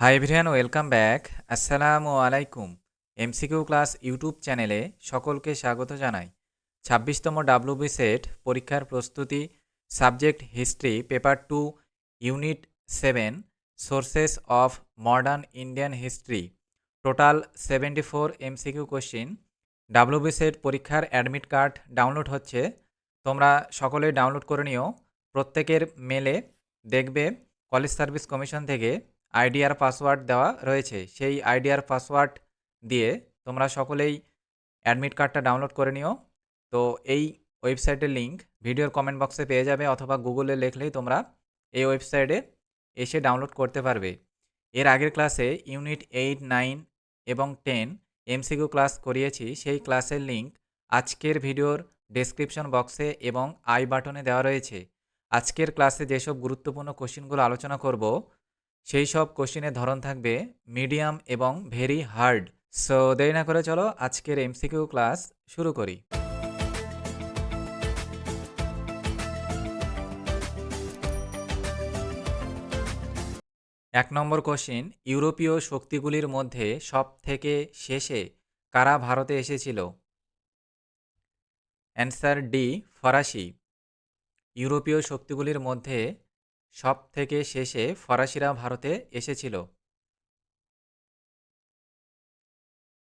Hi everyone welcome back আসসালামু আলাইকুম MCQ class YouTube চ্যানেলে সকলকে স্বাগত জানাই। ছাব্বিশতম ডাব্লিউবি সেট পরীক্ষার প্রস্তুতি subject history paper two unit seven sources of modern Indian history total seventy four MCQ question WB SET পরীক্ষার অ্যাডমিট কার্ড ডাউনলোড হচ্ছে। তোমরা সকলে ডাউনলোড করে নিও। প্রত্যেকের মেলে দেখবে। কলেজ সার্ভিস কমিশন থেকে আইডিয়ার পাসওয়ার্ড দেওয়া রয়েছে। সেই আইডিয়ার পাসওয়ার্ড দিয়ে তোমরা সকলেই অ্যাডমিট কার্ডটা ডাউনলোড করে নিও। তো এই ওয়েবসাইটের লিঙ্ক ভিডিওর কমেন্ট বক্সে পেয়ে যাবে অথবা গুগলে লিখলেই তোমরা এই ওয়েবসাইটে এসে ডাউনলোড করতে পারবে। এর আগের ক্লাসে ইউনিট এইট, নাইন এবং টেন এমসিকিউ ক্লাস করিয়েছি। সেই ক্লাসের লিঙ্ক আজকের ভিডিওর ডেসক্রিপশন বক্সে এবং আই বাটনে দেওয়া রয়েছে। আজকের ক্লাসে যেসব গুরুত্বপূর্ণ কোশ্চিনগুলো আলোচনা করব সেই সব কোশ্চিনের ধরন থাকবে মিডিয়াম এবং ভেরি হার্ড। সো দেরি না করে চলো আজকের এমসিকিউ ক্লাস শুরু করি। এক নম্বর কোশ্চিন, ইউরোপীয় শক্তিগুলির মধ্যে সব থেকে শেষে কারা ভারতে এসেছিল? অ্যান্সার ডি, ফরাসি। ইউরোপীয় শক্তিগুলির মধ্যে সব থেকে শেষে ফরাসিরা ভারতে এসেছিল।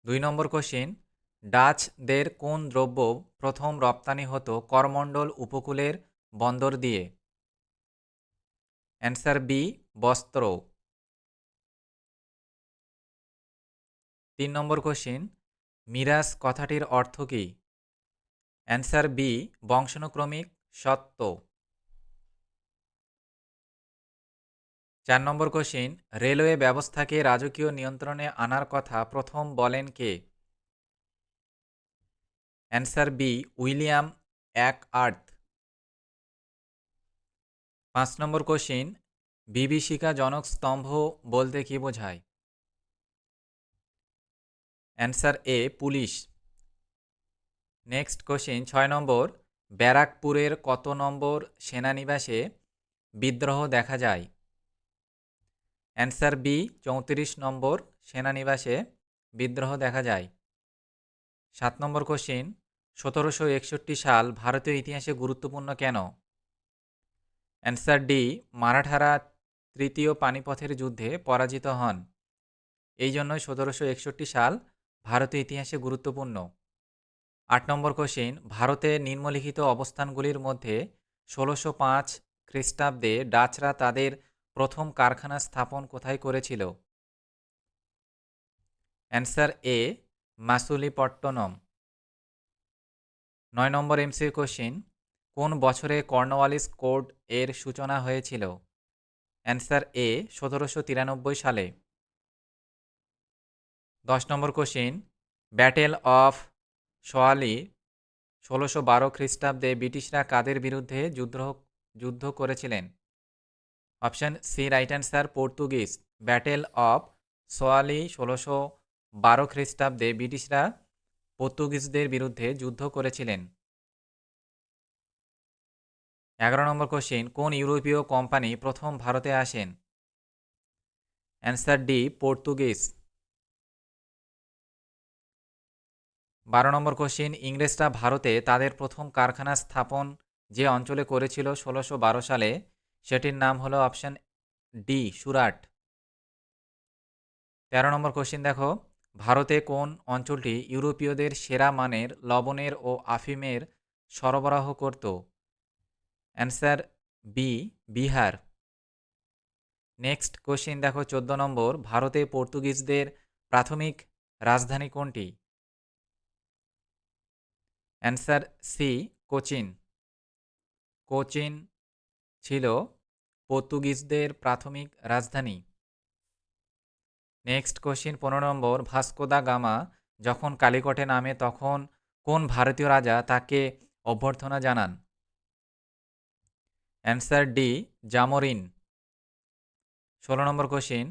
দুই নম্বর কোশ্চিন ডাচদের কোন দ্রব্য প্রথম রপ্তানি হতো করমণ্ডল উপকূলের বন্দর দিয়ে? অ্যান্সার বি বস্ত্র। তিন নম্বর কোশ্চিন মিরাস কথাটির অর্থ কী? অ্যান্সার বি বংশানুক্রমিক সত্য চার নম্বর কোশ্চিন, রেলওয়ে ব্যবস্থাকে রাজকীয় নিয়ন্ত্রণে আনার কথা প্রথম বলেন কে? অ্যান্সার বি, উইলিয়াম এক আর্থ পাঁচ নম্বর কোশ্চিন, বিভীষিকাজনক স্তম্ভ বলতে কি বোঝায়? Answer A, police. Next question, ছয় নম্বর, ব্যারাকপুরের কত নম্বর সেনানিবাসে বিদ্রোহ দেখা যায়? অ্যান্সার বি, চৌত্রিশ নম্বর সেনানিবাসে বিদ্রোহ দেখা যায়। সাত নম্বর কোশ্চিন, সতেরোশো একষট্টি সাল ভারতীয় ইতিহাসে গুরুত্বপূর্ণ কেন? অ্যান্সার ডি, মারাঠারা তৃতীয় পানিপথের যুদ্ধে পরাজিত হন। এই জন্যই সতেরোশো একষট্টি সাল ভারতীয় ইতিহাসে গুরুত্বপূর্ণ। আট নম্বর কোশ্চিন, ভারতে নিম্নলিখিত অবস্থানগুলির মধ্যে ষোলোশো পাঁচ খ্রিস্টাব্দে ডাচরা তাদের প্রথম কারখানা স্থাপন কোথায় করেছিল? Answer A, Masulipatnam. নয় নম্বর এমসি কোশ্চিন, কোন বছরে কর্নওয়ালিস কোড এর সূচনা হয়েছিল? অ্যান্সার এ, সতেরোশো তিরানব্বই সালে। দশ নম্বর কোশ্চিন, ব্যাটেল অফ সোয়ালি, ষোলোশো বারো খ্রিস্টাব্দে ব্রিটিশরা কাদের বিরুদ্ধে যুদ্ধ যুদ্ধ করেছিলেন? Option C right answer, Portuguese. Battle of Swally ষোলোশো বারো খ্রিস্টাব্দে ব্রিটিশরা পর্তুগিজদের বিরুদ্ধে যুদ্ধ করেছিলেন। এগারো নম্বর কোশ্চিন, কোন ইউরোপীয় কোম্পানি প্রথম ভারতে আসেন? Answer D, Portuguese. বারো নম্বর কোশ্চিন, ইংরেজরা ভারতে তাদের প্রথম কারখানা স্থাপন যে অঞ্চলে করেছিল ষোলোশো বারো সালে সেটির নাম হলো অপশান ডি সুরাট। তেরো নম্বর কোশ্চিন দেখো। ভারতে কোন অঞ্চলটি ইউরোপীয়দের সেরা মানের লবণের ও আফিমের সরবরাহ করত? Answer B Bihar. Next question দেখো, চোদ্দ নম্বর। ভারতে পর্তুগিজদের প্রাথমিক রাজধানী কোনটি? Answer C Cochin. কোচিন ছিল পর্তুগিজদের প্রাথমিক রাজধানী। নেক্সট কোশ্চিন পনেরো নম্বর ভাস্কোদা গামা যখন কালিকটে নামে তখন কোন ভারতীয় রাজা তাকে অভ্যর্থনা জানান? Answer D, Zamorin. ষোলো নম্বর কোশ্চিন,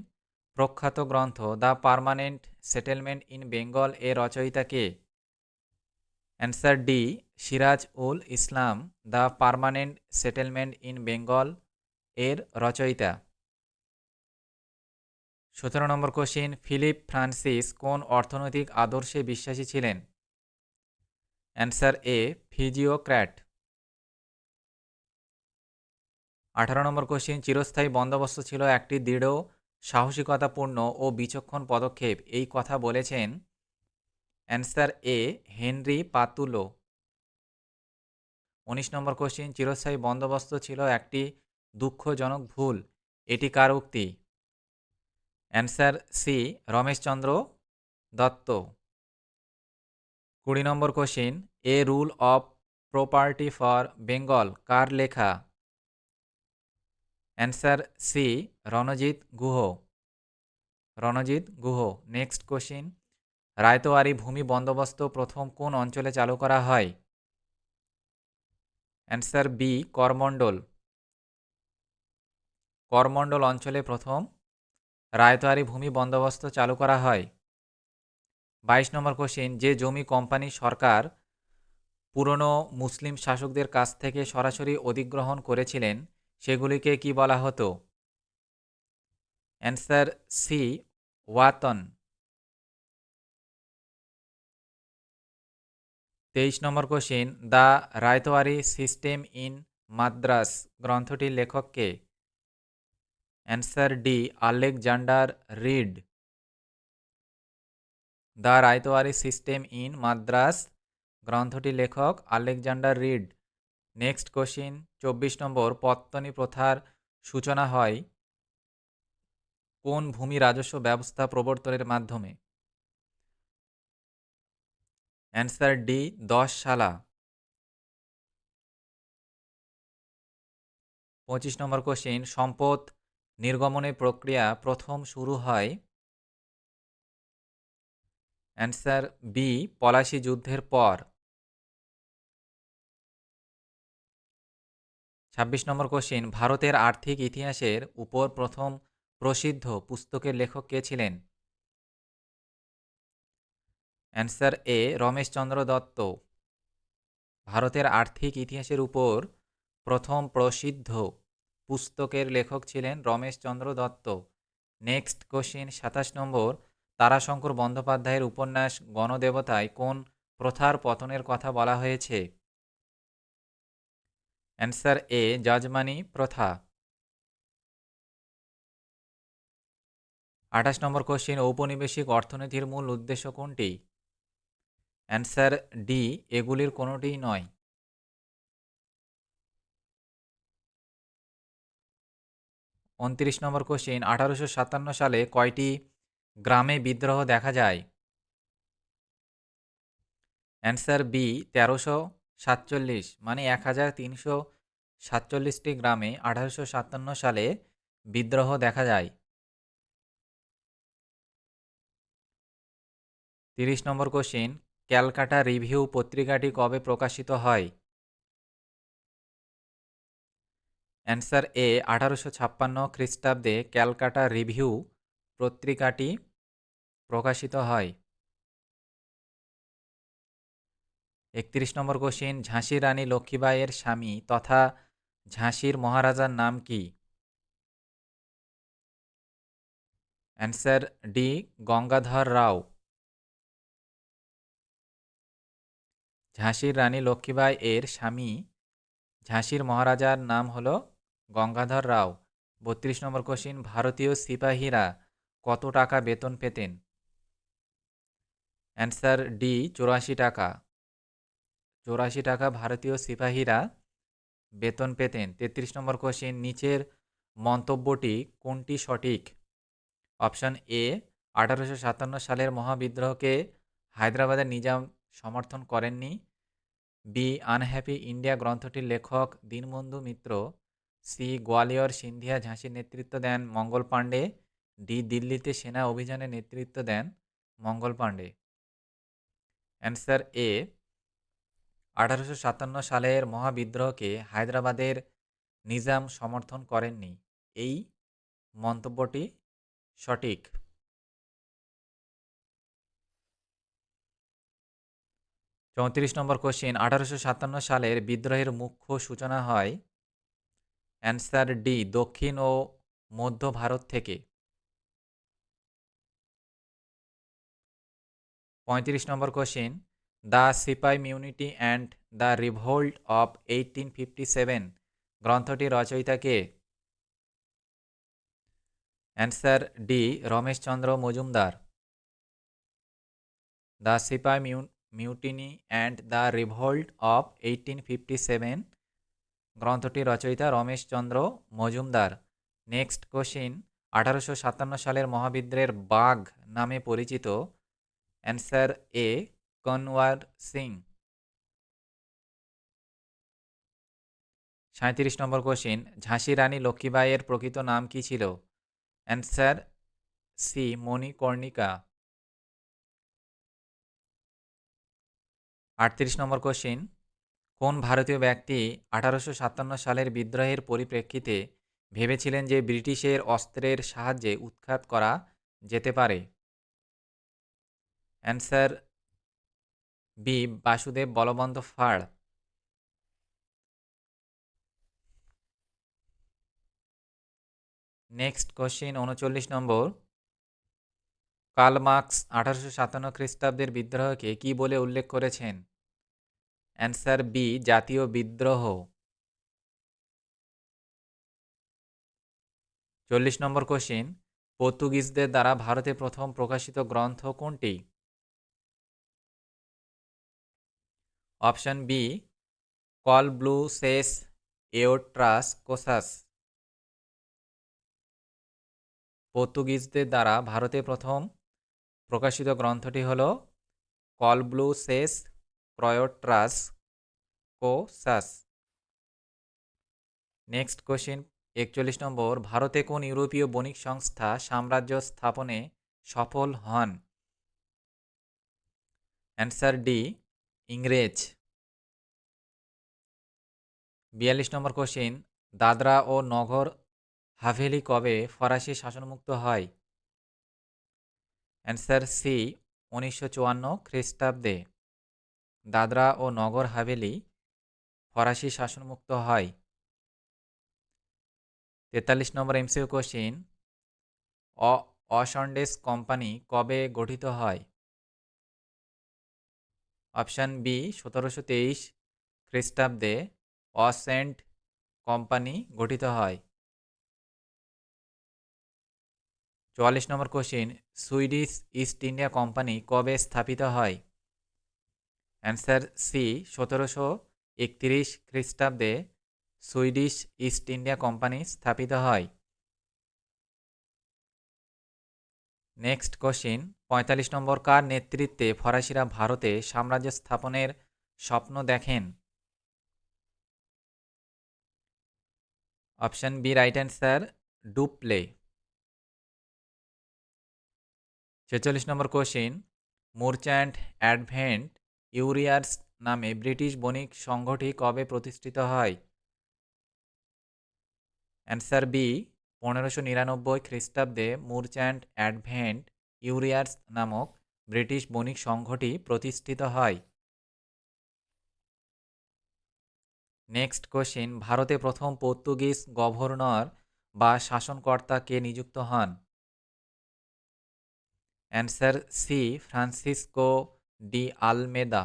প্রখ্যাত গ্রন্থ the permanent settlement in Bengal এ রচয়িতা কে? Answer D, Siraj ul Islam the permanent settlement in Bengal এর রচয়িতা। সতেরো নম্বর কোশ্চিন ফিলিপ ফ্রান্সিস কোন অর্থনৈতিক আদর্শে বিশ্বাসী ছিলেন? Answer A, physiocrat. আঠারো নম্বর কোশ্চিন চিরস্থায়ী বন্দোবস্ত ছিল একটি দৃঢ়, সাহসিকতাপূর্ণ ও বিচক্ষণ পদক্ষেপ। এই কথা বলেছেন অ্যান্সার এ, হেনরি পাতুলো। উনিশ নম্বর কোশ্চিন চিরস্থায়ী বন্দোবস্ত ছিল একটি দুঃখজনক ভুল, এটি কার উক্তি? Answer C, Romesh Chandra Dutt. কুড়ি নম্বর question, a rule of property for Bengal, কার লেখা? Answer C, Ranajit Guha. Ranajit Guha, next question, ryotwari ভূমি বন্দোবস্ত প্রথম কোন অঞ্চলে চালু করা হয়? Answer B, Coromandel. করমণ্ডল অঞ্চলে প্রথম রায়তোয়ারি ভূমি বন্দোবস্ত চালু করা হয়। বাইশ নম্বর কোশ্চিন, যে জমি কোম্পানি সরকার পুরনো মুসলিম শাসকদের কাছ থেকে সরাসরি অধিগ্রহণ করেছিলেন, সেগুলিকে কি বলা হতো? Answer C, watan. তেইশ নম্বর question, the ryotwari system in Madras, গ্রন্থটির লেখককে answer D Alexander Read the ryotwari system in Madras গ্রন্থটি লেখক আলেকজান্ডার রিড নেক্সট কোশ্চিন চব্বিশ নম্বর পত্তনি প্রথার সূচনা হয় কোন ভূমি রাজস্ব ব্যবস্থা প্রবর্তনের মাধ্যমে? অ্যান্সার ডি দশ সালা পঁচিশ নম্বর কোশ্চিন সম্পদ নির্গমনের প্রক্রিয়া প্রথম শুরু হয় অ্যান্সার বি, পলাশি যুদ্ধের পর। ছাব্বিশ নম্বর কোশ্চিন, ভারতের আর্থিক ইতিহাসের উপর প্রথম প্রসিদ্ধ পুস্তকের লেখক কে ছিলেন? Answer A, Romesh Chandra Dutt. ভারতের আর্থিক ইতিহাসের উপর প্রথম প্রসিদ্ধ পুস্তকের লেখক ছিলেন রমেশচন্দ্র দত্ত। নেক্সট কোশ্চিন সাতাশ নম্বর, তারাশঙ্কর বন্দ্যোপাধ্যায়ের উপন্যাস গণদেবতায় কোন প্রথার পতনের কথা বলা হয়েছে? অ্যান্সার এ, যজমানি প্রথা। আঠাশ নম্বর কোশ্চিন, ঔপনিবেশিক অর্থনীতির মূল উদ্দেশ্য কোনটি? অ্যান্সার ডি, এগুলির কোনোটিই নয়। উনত্রিশ নম্বর কোশ্চিন আঠারোশো সাতান্ন সালে কয়টি গ্রামে বিদ্রোহ দেখা যায়? অ্যান্সার বি তেরোশো সাতচল্লিশ মানে এক হাজার তিনশো সাতচল্লিশটি গ্রামে আঠারোশো সাতান্ন সালে বিদ্রোহ দেখা যায়। তিরিশ নম্বর কোশ্চিন ক্যালকাটা রিভিউ পত্রিকাটি কবে প্রকাশিত হয়? অ্যান্সার এ, আঠারোশো ছাপ্পান্ন খ্রিস্টাব্দে ক্যালকাটা রিভিউ পত্রিকাটি প্রকাশিত হয়। একত্রিশ নম্বর কোশ্চিন ঝাঁসি রানী লক্ষ্মীবাইয়ের স্বামী তথা ঝাঁসির মহারাজার নাম কি? Answer D, Gangadhar Rao. ঝাঁসির রানী লক্ষ্মীবাই এর স্বামী ঝাঁসির মহারাজার নাম হল গঙ্গাধর রাও, বত্রিশ নম্বর কোশ্চিন, ভারতীয় সিপাহীরা কত টাকা বেতন পেতেন? অ্যান্সার ডি, চৌরাশি টাকা। চৌরাশি টাকা ভারতীয় সিপাহীরা বেতন পেতেন। তেত্রিশ নম্বর কোশ্চিন, নিচের মন্তব্যটি কোনটি সঠিক? অপশান এ, আঠারোশো সাতান্ন সালের মহাবিদ্রোহকে হায়দ্রাবাদের নিজাম সমর্থন করেননি। বি, আনহ্যাপি ইন্ডিয়া গ্রন্থটির লেখক দীনবন্ধু মিত্র সি গোয়ালিয়র সিন্ধিয়া ঝাঁসির নেতৃত্ব দেন মঙ্গল পাণ্ডে, ডি দিল্লিতে সেনা অভিযানে নেতৃত্ব দেন মঙ্গল পাণ্ডে। অ্যান্সার এ, আঠারোশো সাতান্ন সালের মহাবিদ্রোহকে হায়দ্রাবাদের নিজাম সমর্থন করেননি। এই মন্তব্যটি সঠিক। চৌত্রিশ নম্বর কোশ্চিন, আঠারোশো সাতান্ন সালের বিদ্রোহের মুখ্য সূচনা হয় অ্যান্সার ডি, দক্ষিণ ও মধ্য ভারত থেকে। পঁয়ত্রিশ number question the sepoy mutiny and the revolt of eighteen fifty seven গ্রন্থটি রচয়িতাকে answer D Ramesh Chandra Majumdar. The sepoy mu, mutiny and the revolt of eighteen fifty seven গ্রন্থটির রচয়িতা রমেশচন্দ্র মজুমদার। নেক্সট কোশ্চিন, আঠারোশো সাতান্ন সালের মহাবিদ্রের বাঘ নামে পরিচিত। Answer A, Kunwar Singh. সাঁত্রিশ নম্বর কোশ্চিন, ঝাঁসি রানী লক্ষ্মীবাইয়ের প্রকৃত নাম কি ছিল? অ্যান্সার সি মণিকর্ণিকা আটত্রিশ নম্বর কোশ্চিন কোন ভারতীয় ব্যক্তি আঠারোশো সাতান্ন সালের বিদ্রোহের পরিপ্রেক্ষিতে ভেবেছিলেন যে ব্রিটিশের অস্ত্রের সাহায্যে উৎখাত করা যেতে পারে? Answer B Vasudev Balwant Phadke. Next question উনচল্লিশ নম্বর। কার্ল আঠারোশো সাতান্ন খ্রিস্টাব্দের বিদ্রোহকে কি বলে উল্লেখ করেছেন? অ্যান্সার বি, জাতীয় বিদ্রোহ। চল্লিশ নম্বর কোশ্চিন, পর্তুগিজদের দ্বারা ভারতে প্রথম প্রকাশিত গ্রন্থ কোনটি? অপশন বি কল ব্লু সেস এওট্রাস কোসাস পর্তুগিজদের দ্বারা ভারতে প্রথম প্রকাশিত গ্রন্থটি হল কল ব্লু সেস প্রয়োট্রাস কোসাস। নেক্সট কোশ্চিন একচল্লিশ নম্বর, ভারতে কোন ইউরোপীয় বণিক সংস্থা সাম্রাজ্য স্থাপনে সফল হন? অ্যান্সার ডি ইংরেজ। বিয়াল্লিশ নম্বর কোশ্চিন দাদরা ও নগর হাভেলি কবে ফরাসি শাসনমুক্ত হয়? অ্যান্সার সি উনিশশো চুয়ান্ন খ্রিস্টাব্দে। দাদরা ও নগর হাভেলি ফরাসি শাসনমুক্ত হয়। তেতাল্লিশ নম্বর এমসিও কোশ্চিন, অ, অসন্ডেস কোম্পানি কবে গঠিত হয়? অপশান বি, সতেরোশো তেইশ খ্রিস্টাব্দে অসেন্ট কোম্পানি গঠিত হয়। চুয়াল্লিশ নম্বর question, Swedish East India company কবে স্থাপিত হয়? অ্যান্সার সি, সতেরোশো একত্রিশ খ্রিস্টাব্দে সুইডিশ ইস্ট ইন্ডিয়া কোম্পানি স্থাপিত হয়। নেক্সট কোশ্চিন, পঁয়তাল্লিশ নম্বর কার নেতৃত্বে ফরাসিরা ভারতে সাম্রাজ্য স্থাপনের স্বপ্ন দেখেন? Option B, right answer, Dupleix. ছেচল্লিশ নম্বর কোশ্চিন, মুরচ্যান্ট অ্যাডভেন্ট ইউরিয়ার্স নামে ব্রিটিশ বণিক সংঘটি কবে প্রতিষ্ঠিত হয়? অ্যান্সার বি, পনেরোশো নিরানব্বই খ্রিস্টাব্দে মুরচ্যান্ট অ্যাডভেন্ট ইউরিয়ার্স নামক ব্রিটিশ বণিক সংঘটি প্রতিষ্ঠিত হয়। নেক্সট কোশ্চিন, ভারতে প্রথম পর্তুগিজ গভর্নর বা শাসনকর্তা কে নিযুক্ত হন? Answer C, Francisco de Almeida.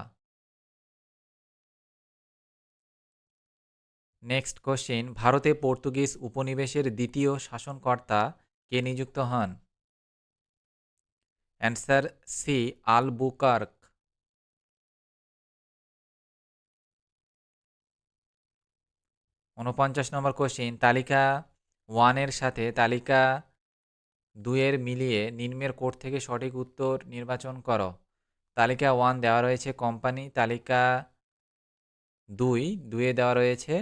Next question ভারতে পর্তুগিজ উপনিবেশের দ্বিতীয় শাসনকর্তা কে নিযুক্ত হন? অ্যান্সার সি আল বুকার্ক উনপঞ্চাশ নম্বর কোশ্চিন তালিকা ওয়ানের সাথে তালিকা দুইয়ের মিলিয়ে নিম্নের কোড থেকে সঠিক উত্তর নির্বাচন করো। তালিকা ওয়ান দেওয়া রয়েছে কোম্পানি তালিকা দুই, দুয়ে দেওয়া রয়েছে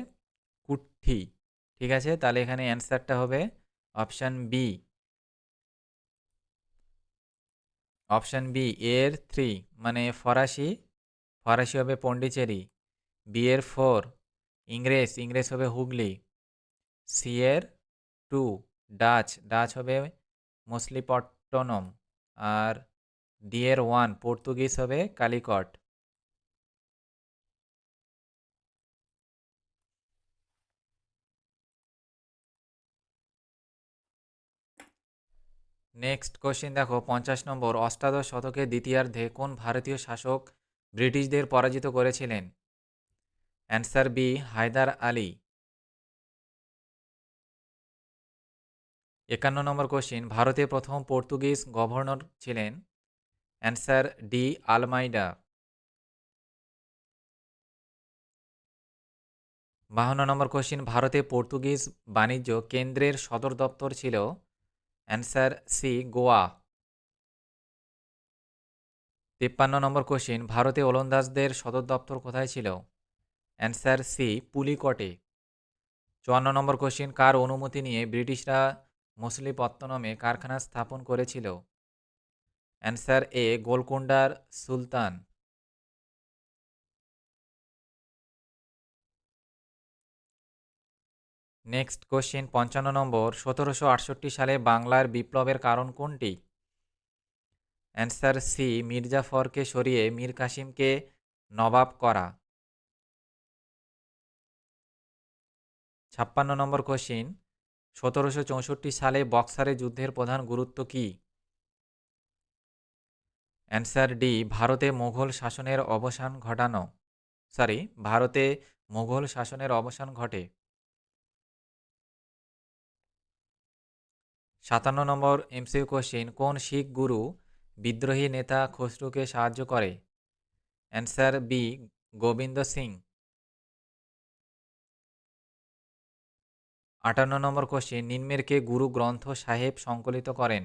কুঠি, ঠিক আছে? তাহলে এখানে অ্যান্সারটা হবে অপশান বি অপশান বি এর থ্রি মানে ফরাসি ফরাসি হবে পন্ডিচেরি বি এর ফোর ইংরেজ ইংরেজ হবে হুগলি সি এর টু ডাচ ডাচ হবে মসলিপট্টনম আর ডি এর ওয়ান পর্তুগিজ হবে কালিকট নেক্সট কোশ্চিন দেখো, পঞ্চাশ নম্বর, অষ্টাদশ শতকে দ্বিতীয়ার্ধে কোন ভারতীয় শাসক ব্রিটিশদের পরাজিত করেছিলেন? Answer B Haidar Ali. একান্ন নম্বর কোশ্চিন ভারতে প্রথম পর্তুগিজ গভর্নর ছিলেন অ্যান্সার ডি আলমাইডা বাহান্ন নম্বর কোশ্চিন, ভারতে পর্তুগিজ বাণিজ্য কেন্দ্রের সদর দপ্তর ছিল? Answer C, Goa. তিপ্পান্ন নম্বর কোশ্চিন, ভারতে ওলন্দাজদের সদর দপ্তর কোথায় ছিল? অ্যান্সার সি, পুলিকটে। চুয়ান্ন নম্বর কোশ্চিন, কার অনুমতি নিয়ে ব্রিটিশরা মছলিপত্তনমে কারখানা স্থাপন করেছিল? অ্যান্সার এ গোলকুন্ডার সুলতান। নেক্সট কোশ্চেন, পঞ্চান্ন নম্বর, সতেরোশো আটষট্টি সালে বাংলার বিপ্লবের কারণ কোনটি? অ্যান্সার সি মির্জাফরকে সরিয়ে মীর কাসিমকে নবাব করা। ছাপ্পান্ন নম্বর কোশ্চিন, সতেরোশো চৌষট্টি সালে বক্সারে যুদ্ধের প্রধান গুরুত্ব কী? অ্যান্সার ডি ভারতে মোঘল শাসনের অবসান ঘটানো। সরি, ভারতে মোঘল শাসনের অবসান ঘটে। সাতান্ন নম্বর এমসিউ কোশ্চিন, কোন শিখ গুরু বিদ্রোহী নেতা খসরুকে সাহায্য করে? Answer B, Gobind Singh. আটান্ন নম্বর কোশ্চিন, নিম্নের কে গুরু গ্রন্থ সাহেব সংকলিত করেন?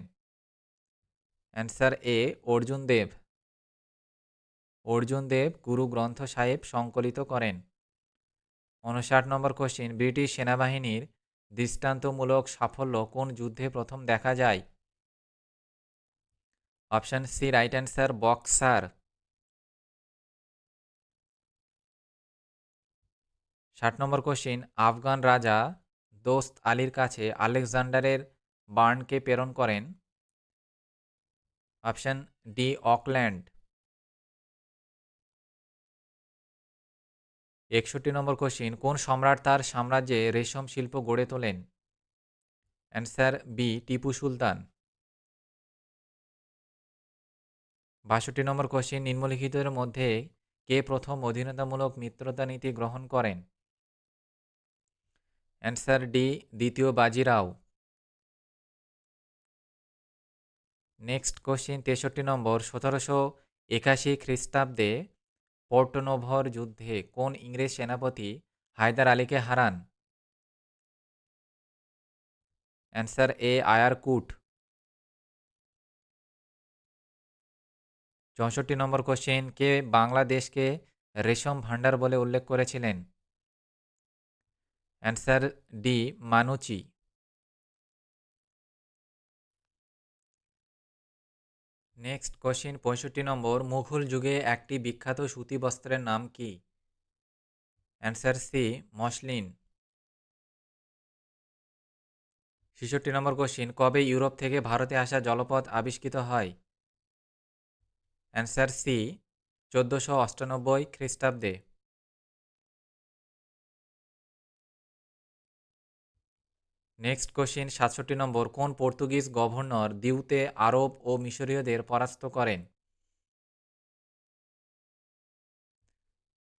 অ্যান্সার এ অর্জুন দেব অর্জুন দেব গুরু গ্রন্থ সাহেব সংকলিত করেন উনষাট নম্বর কোশ্চিন ব্রিটিশ সেনাবাহিনীর দৃষ্টান্তমূলক সাফল্য কোন যুদ্ধে প্রথম দেখা যায় option C right answer Buxar ষাট নম্বর কোশ্চিন আফগান রাজা দোস্ত আলীর কাছে আলেকজান্ডারের বার্নকে প্রেরণ করেন অপশান ডি অকল্যান্ড একষট্টি নম্বর কোশ্চিন কোন সম্রাট তার সাম্রাজ্যে রেশম শিল্প গড়ে তোলেন? Answer B Tipu Sultan. বাষট্টি নম্বর কোশ্চিন নিম্নলিখিতের মধ্যে কে প্রথম অধীনতামূলক মিত্রতা নীতি গ্রহণ করেন? অ্যান্সার ডি দ্বিতীয় বাজিরাও। নেক্সট কোশ্চিন তেষট্টি নম্বর, সতেরোশো একাশি খ্রিস্টাব্দে পোর্টনোভর যুদ্ধে কোন ইংরেজ সেনাপতি হায়দার আলীকে হারান? অ্যান্সার এ আয়ারকুট চৌষট্টি নম্বর কোশ্চেন, কে বাংলাদেশকে রেশম ভাণ্ডার বলে উল্লেখ করেছিলেন? Answer D, Manucci. Next question পঁয়ষট্টি নম্বর, মুঘল যুগে একটি বিখ্যাত সুতি বস্ত্রের নাম কি? Answer C muslin. ছেষট্টি নম্বর কোশ্চিন কবে ইউরোপ থেকে ভারতে আসা জলপথ আবিষ্কৃত হয়? অ্যান্সার সি চোদ্দোশো অষ্টানব্বই খ্রিস্টাব্দে। নেক্সট কোশ্চিন সাতষট্টি নম্বর, কোন পর্তুগিজ গভর্নর দিউতে আরব ও মিশরীয়দের পরাস্ত করেন?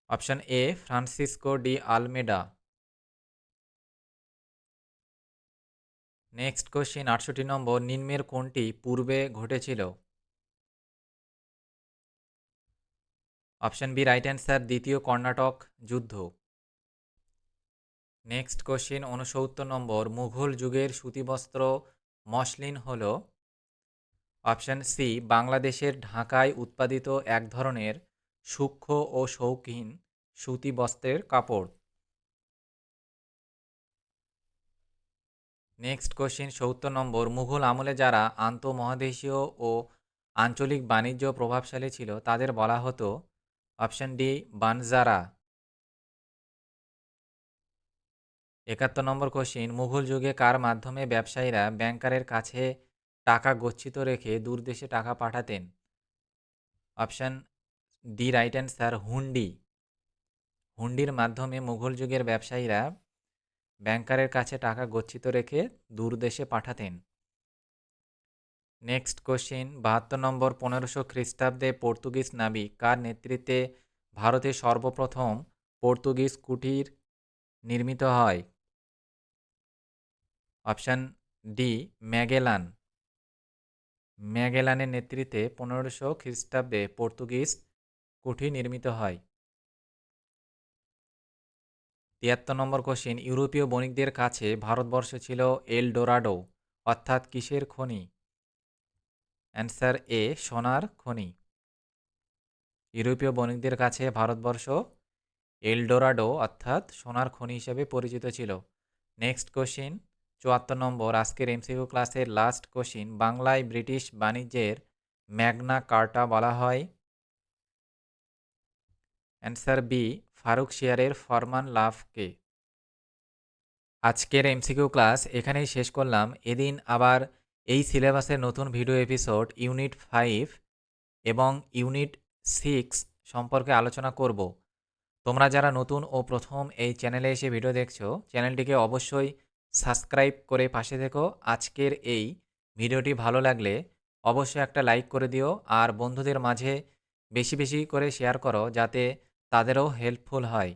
Option A Francisco de Almeida next question আটষট্টি নম্বর, নিম্নের কোনটি পূর্বে ঘটেছিল? অপশন বি রাইট অ্যান্সার দ্বিতীয় কর্ণাটক যুদ্ধ। নেক্সট কোশ্চিন উনসত্তর নম্বর, মুঘল যুগের সুতিবস্ত্র মসলিন হল। অপশান সি, বাংলাদেশের ঢাকায় উৎপাদিত এক ধরনের সূক্ষ্ম ও শৌখিন সুতি বস্ত্রের কাপড়। নেক্সট কোশ্চিন সত্তর নম্বর, মুঘল আমলে যারা আন্তঃমহাদেশীয় ও আঞ্চলিক বাণিজ্য প্রভাবশালী ছিল, তাদের বলা হতো অপশান ডি, বানজারা। একাত্তর নম্বর কোশ্চিন মুঘল যুগে কার মাধ্যমে ব্যবসায়ীরা ব্যাংকারের কাছে টাকা গচ্ছিত রেখে দূরদেশে টাকা পাঠাতেন? Option D right answer hundi হুন্ডির মাধ্যমে মুঘল যুগের ব্যবসায়ীরা ব্যাংকারের কাছে টাকা গচ্ছিত রেখে দূরদেশে পাঠাতেন? নেক্সট কোশ্চিন বাহাত্তর নম্বর, পনেরোশো খ্রিস্টাব্দে পর্তুগিজ নাবিক কার নেতৃত্বে ভারতে সর্বপ্রথম পর্তুগিজ কুটির নির্মিত হয়? Option D, Magellan. ম্যাগেলানের নেতৃত্বে পনেরোশো খ্রিস্টাব্দে পর্তুগিজ কুঠি নির্মিত হয়। তিয়াত্তর নম্বর কোশ্চিন, ইউরোপীয় বণিকদের কাছে ভারতবর্ষ ছিল এল ডোরাডো অর্থাৎ কিসের খনি? অ্যান্সার এ, সোনার খনি। ইউরোপীয় বণিকদের কাছে ভারতবর্ষ এলডোরাডো, অর্থাৎ সোনার খনি হিসেবে পরিচিত ছিল। নেক্সট কোশ্চিন চুয়াত্তর নম্বর আজকের এমসিকিউ ক্লাসের লাস্ট কোশ্চিন বাংলায় ব্রিটিশ বাণিজ্যের ম্যাগনা কার্টা বলা হয়। অ্যান্সার বি ফারুক শিয়ারের ফরমান লাভকে আজকের এমসিকিউ ক্লাস এখানেই শেষ করলাম। এদিন আবার এই সিলেবাসের নতুন ভিডিও এপিসোড ইউনিট ফাইভ এবং ইউনিট সিক্স সম্পর্কে আলোচনা করব। তোমরা যারা নতুন ও প্রথম এই চ্যানেলে এসে ভিডিও দেখছ চ্যানেলটিকে অবশ্যই সাবস্ক্রাইব করে পাশে থেকো। আজকের এই ভিডিওটি ভালো লাগলে অবশ্যই একটা লাইক করে দিও আর বন্ধুদের মাঝে বেশি বেশি করে শেয়ার করো যাতে তাদেরও হেল্পফুল হয়।